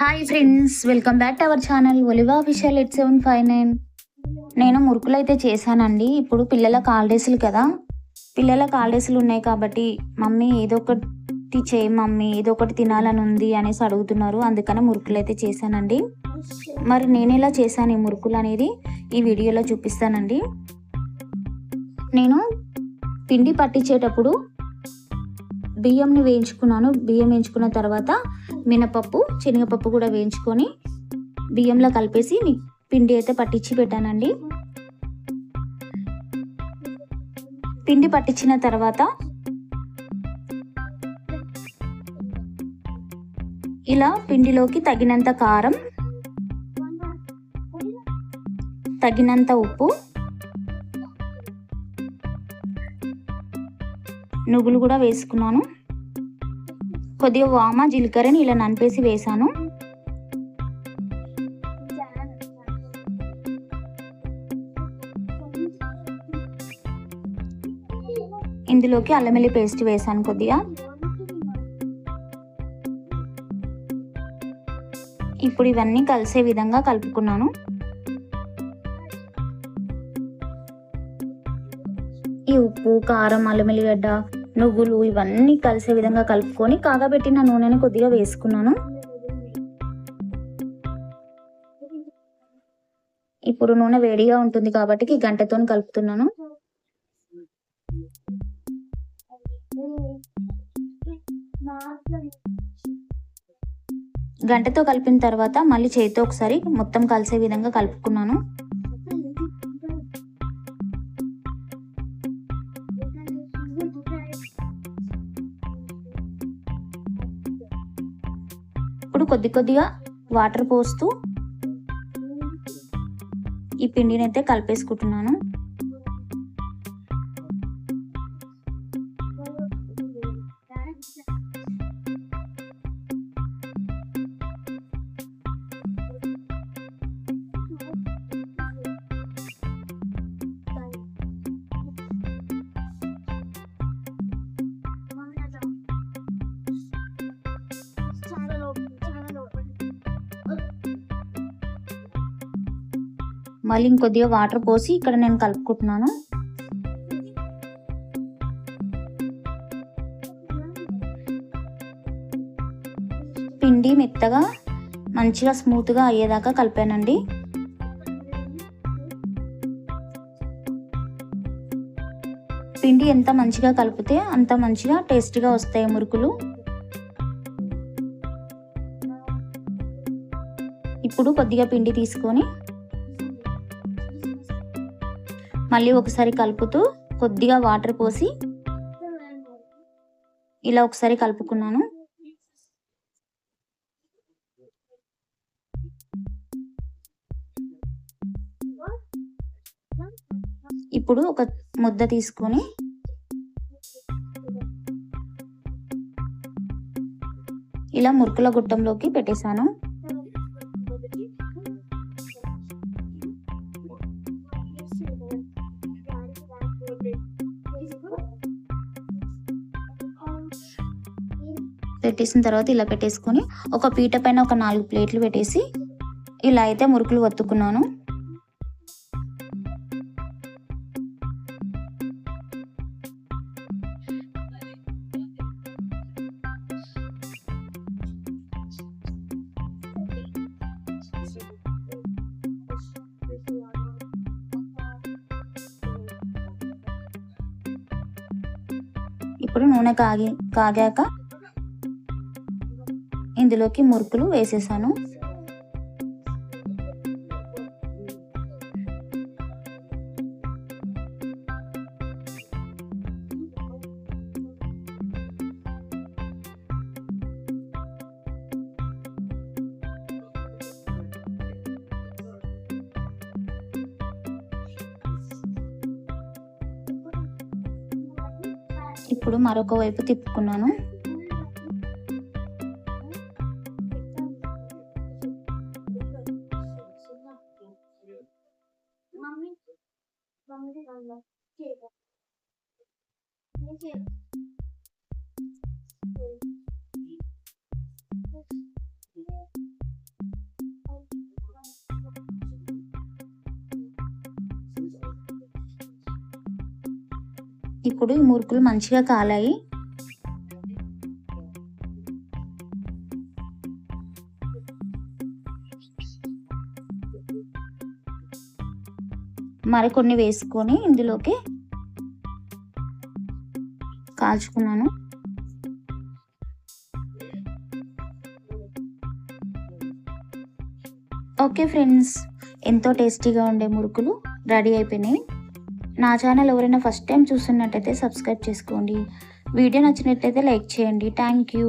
Hi friends welcome back to our channel Oliva official eight seven five nine నేను మురుకులు అయితే చేశానండి. ఇప్పుడు పిల్లల హాలిడేస్లు కదా. పిల్లల హాలిడేస్లు ఉన్నాయి కాబట్టి మమ్మీ ఏదో ఒకటి చేయి మమ్మీ ఏదో ఒకటి తినాలని ఉంది అనేసి అడుగుతున్నారు. అందుకనే మురుకులు అయితే చేశానండి. మరి నేను ఎలా చేశాను ఈ మురుకులు అనేది ఈ వీడియోలో చూపిస్తానండి. నేను పిండి పట్టించేటప్పుడు బియ్యంని వేయించుకున్నాను. బియ్యం వేయించుకున్న తర్వాత మినపప్పు శనగపప్పు కూడా వేయించుకొని బియ్యంలో కలిపేసి పిండి అయితే పట్టించి పెట్టానండి. పిండి పట్టించిన తర్వాత ఇలా పిండిలోకి తగినంత కారం తగినంత ఉప్పు నువ్వులు కూడా వేసుకున్నాను. కొద్దిగా వామ జీలకర్రని ఇలా ననిపేసి వేసాను. ఇందులోకి అల్లం పేస్ట్ వేసాను కొద్దిగా. ఇప్పుడు ఇవన్నీ కలిసే విధంగా కలుపుకున్నాను. ఈ ఉప్పు కారం అల్లం వెల్లిగడ్డ నువ్వులు ఇవన్నీ కలిసే విధంగా కలుపుకొని కాగబెట్టిన నూనెను కొద్దిగా వేసుకున్నాను. ఇప్పుడు నూనె వేడిగా ఉంటుంది కాబట్టి గంటతో కలుపుతున్నాను. గంటతో కలిపిన తర్వాత మళ్ళీ చేతితో ఒకసారి మొత్తం కలిసే విధంగా కలుపుకున్నాను. కొద్ది కొద్దిగా వాటర్ పోస్తూ ఈ పిండిని అయితే కలిపేసుకుంటున్నాను. మళ్ళీ ఇంకొద్దిగా వాటర్ పోసి ఇక్కడ నేను కలుపుకుంటున్నాను. పిండి మెత్తగా మంచిగా స్మూత్గా అయ్యేదాకా కలిపానండి. పిండి ఎంత మంచిగా కలిపితే అంత మంచిగా టేస్టీగా వస్తాయి మురుకులు. ఇప్పుడు కొద్దిగా పిండి తీసుకొని మళ్ళీ ఒకసారి కలుపుతూ కొద్దిగా వాటర్ పోసి ఇలా ఒకసారి కలుపుకున్నాను. ఇప్పుడు ఒక ముద్ద తీసుకొని ఇలా మురుకుల గుట్టంలోకి పెట్టేశాను. పెట్టేసిన తర్వాత ఇలా పెట్టేసుకొని ఒక పీట పైన ఒక నాలుగు ప్లేట్లు పెట్టేసి ఇలా అయితే మురుకులు వత్తుకున్నాను. ఇప్పుడు నూనె కాగి కాగాక ఇందులోకి మురుకులు వేసేసాను. ఇప్పుడు మరొక వైపు తిప్పుకున్నాను. ఇప్పుడు ఈ మురుకులు మంచిగా కాలాయి. మరికొన్ని వేసుకొని ఇందులోకి కాల్చుకున్నాను ఓకే ఫ్రెండ్స్ ఎంతో టేస్టీగా ఉండే మురుకులు రెడీ అయిపోయినాయి. నా ఛానల్ ఎవరైనా ఫస్ట్ టైం చూస్తున్నట్టయితే సబ్స్క్రైబ్ చేసుకోండి. వీడియో నచ్చినట్లయితే లైక్ చేయండి. Thank you.